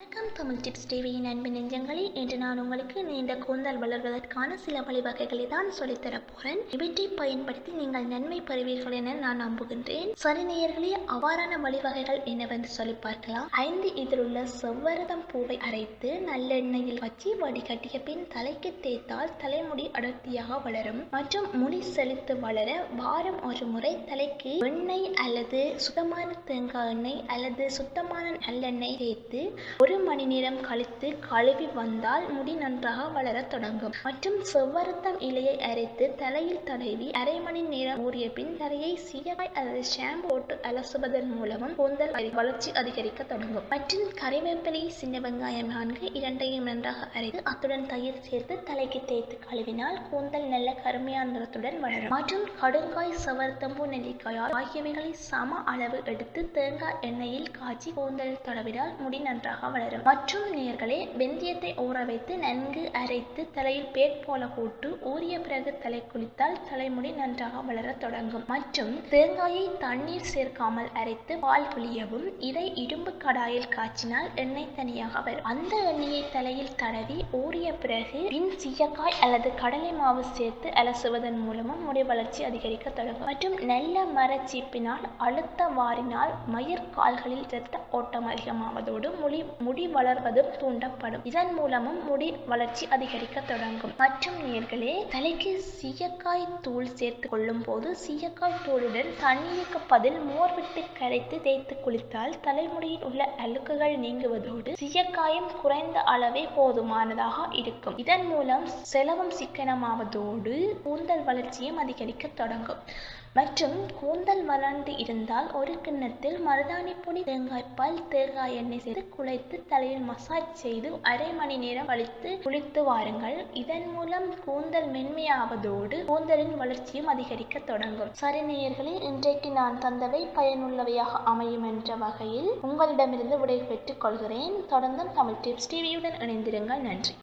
வணக்கம். தமிழ் டிப்ஸ் டிவியின் அன்பு நெஞ்சங்களே இன்று நான் உங்களுக்கு நீண்ட கூந்தல் வளர்வதற்கான சில வழிவகைகளை தான் சொல்லித்தரப் போகிறேன் இவற்றை பயன்படுத்தி நீங்கள் நன்மை பெறுவீர்கள் என நான் நம்புகின்றேன். சரி நேயர்களே அவ்வாறான வழிவகைகள் என்னவென்று சொல்லி பார்க்கலாம். ஐந்து இதில் உள்ள செவ்வரதம் பூவை அரைத்து நல்லெண்ணெயில் வச்சு வடிகட்டிய பின் தலைக்கு தேய்த்தால் தலைமுடி அடர்த்தியாக வளரும் மற்றும் முடி செழித்து வளர வாரம் ஒரு முறை தலைக்கு எண்ணெய் அல்லது சுத்தமான தேங்காய் எண்ணெய் அல்லது சுத்தமான நல்லெண்ணெய் தேய்த்து ஒரு மணி நேரம் கழித்து கழுவி வந்தால் முடி நன்றாக வளரத் தொடங்கும். மற்றும் செவ்வரத்தம் இலையை அரைத்து தலையில் தடவி அரை மணி நேரம் ஊறிய பின் தலையை சீயக்காய் அல்லது ஷாம்பு போட்டு அலசுவதன் மூலமும் கூந்தல் வளர்ச்சி அதிகரிக்க தொடங்கும். மற்றும் கறிவேப்பிலை சின்ன வெங்காயம் நான்கு இரண்டையும் நன்றாக அரைத்து அத்துடன் தயிர் சேர்த்து தலைக்கு தேய்த்து கழுவினால் கூந்தல் நல்ல கருமையான நிறத்துடன் வளரும். மற்றும் கடுங்காய் செவ்வரத்தம்பூ நெல்லிக்காயால் ஆகியவைகளை சம அளவு எடுத்து தேங்காய் எண்ணெயில் காய்ச்சி கூந்தல் தடவினால் முடி நன்றாக வளரும். மற்றும் நேர்களே வெந்தயத்தை ஊற வைத்து நன்கு அரைத்து தலையில் பேட் போல போட்டு ஊறிய பிறகு தலை குளித்தால் தலைமுடி நன்றாக வளரத் தொடங்கும். மற்றும் தேங்காயை தண்ணீர் சேர்க்காமல் அரைத்து பால் புளியவும் இதை இரும்பு கடாயில் காய்ச்சினால் எண்ணெய் தனியாக வரும். அந்த எண்ணெயை தலையில் தடவி ஊறிய பிறகு பின் சீயக்காய் அல்லது கடலை மாவு சேர்த்து அலசுவதன் மூலமும் முடி வளர்ச்சி அதிகரிக்க தொடங்கும். மற்றும் நல்ல மரச்சீப்பினால் அழுத்த வாரினால் மயிர் கால்களில் இரத்த ஓட்டம் அதிகமாவதோடு முடி முடி வளர்வதும் தூண்டப்படும். இதன் மூலமும் முடி வளர்ச்சி அதிகரிக்க தொடங்கும். மற்றும் நேர்களே தலைக்கு சீயக்காய் தூள் சேர்த்து கொள்ளும் போது சீயக்காய் தூளுடன் தண்ணீருக்கு பதில் மோர் விட்டு கரைத்து தேய்த்து குளித்தால் தலைமுடியில் உள்ள அழுக்குகள் நீங்குவதோடு சீயக்காயும் குறைந்த அளவே போதுமானதாக இருக்கும். இதன் மூலம் செலவும் சிக்கனமாவதோடு கூந்தல் வளர்ச்சியும் அதிகரிக்க தொடங்கும். மற்றும் கூந்தல் வளர்ந்து இருந்தால் ஒரு கிண்ணத்தில் மருதாணி பொடி தேங்காய் பால் தேங்காய் எண்ணெய் சேர்த்து குழைத்து தலையில் மசாஜ் செய்து அரை மணி நேரம் கழித்து குளித்து வாருங்கள். இதன் மூலம் கூந்தல் மென்மையாவதோடு கூந்தலின் வளர்ச்சியும் அதிகரிக்க தொடங்கும். சரி நேயர்களே இன்றைக்கு நான் தந்தவை பயனுள்ளவையாக அமையும் என்ற வகையில் உங்களிடமிருந்து விடை பெற்றுக் கொள்கிறேன். தொடர்ந்தும் தமிழ் டிப்ஸ் டிவியுடன் இணைந்திருங்கள். நன்றி.